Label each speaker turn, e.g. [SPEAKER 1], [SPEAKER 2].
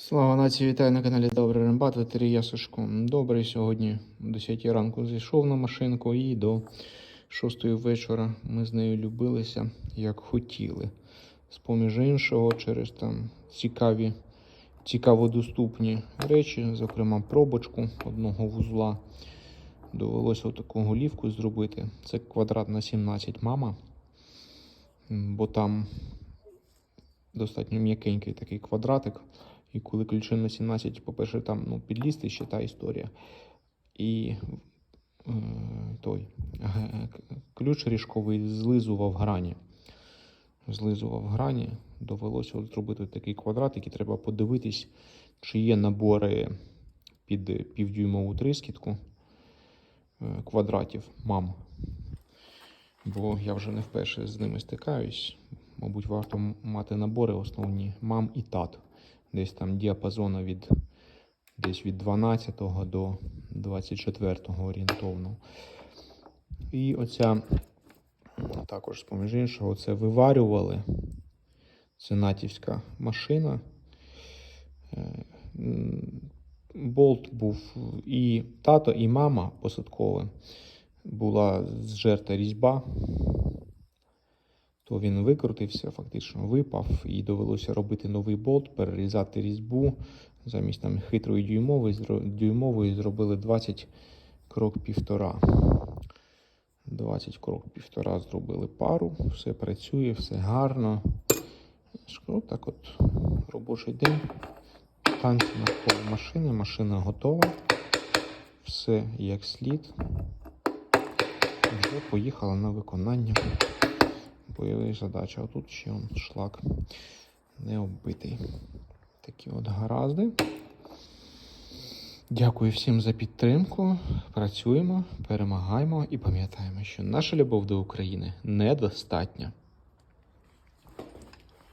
[SPEAKER 1] Слава нації, вітаю на каналі Добрий Рембат, ветері я Сашко. Добрий сьогодні о 10 ранку зайшов на машинку і до 6 вечора ми з нею любилися, як хотіли. З-поміж іншого, через там цікаві, цікаво доступні речі, зокрема пробочку одного вузла. Довелося таку голівку зробити. Це квадрат на 17 мама, бо там достатньо м'якенький такий квадратик. І коли ключі на 17, по-перше, там ну, підлізти ще та історія. І е, той ключ ріжковий злизував грані. Злизував грані. Довелося от зробити такий квадрат, який треба подивитись, чи є набори під півдюймову трискітку е, квадратів мам. Бо я вже не вперше з ними стикаюсь. Мабуть, варто мати набори основні мам і тат. Десь там діапазону від десь від 12 до 24 орієнтовно. І оця також, з-поміж іншого, це виварювали. Це натівська машина. Е, Болт був і тато, і мама посадкове. Була зжерта різьба, то він викрутився, фактично випав, і довелося робити новий болт, перерізати різьбу. Замість там хитрої дюймової, дюймової зробили 20 крок півтора. 20 крок півтора зробили пару, все працює, все гарно. Ну, так от робочий день. Танці навколо машини, машина готова. Все як слід. Вже поїхала на виконання бойових задач. А тут ще шлак не оббитий. Такі от гаразди. Дякую всім за підтримку. Працюємо, перемагаємо і пам'ятаємо, що наша любов до України недостатня.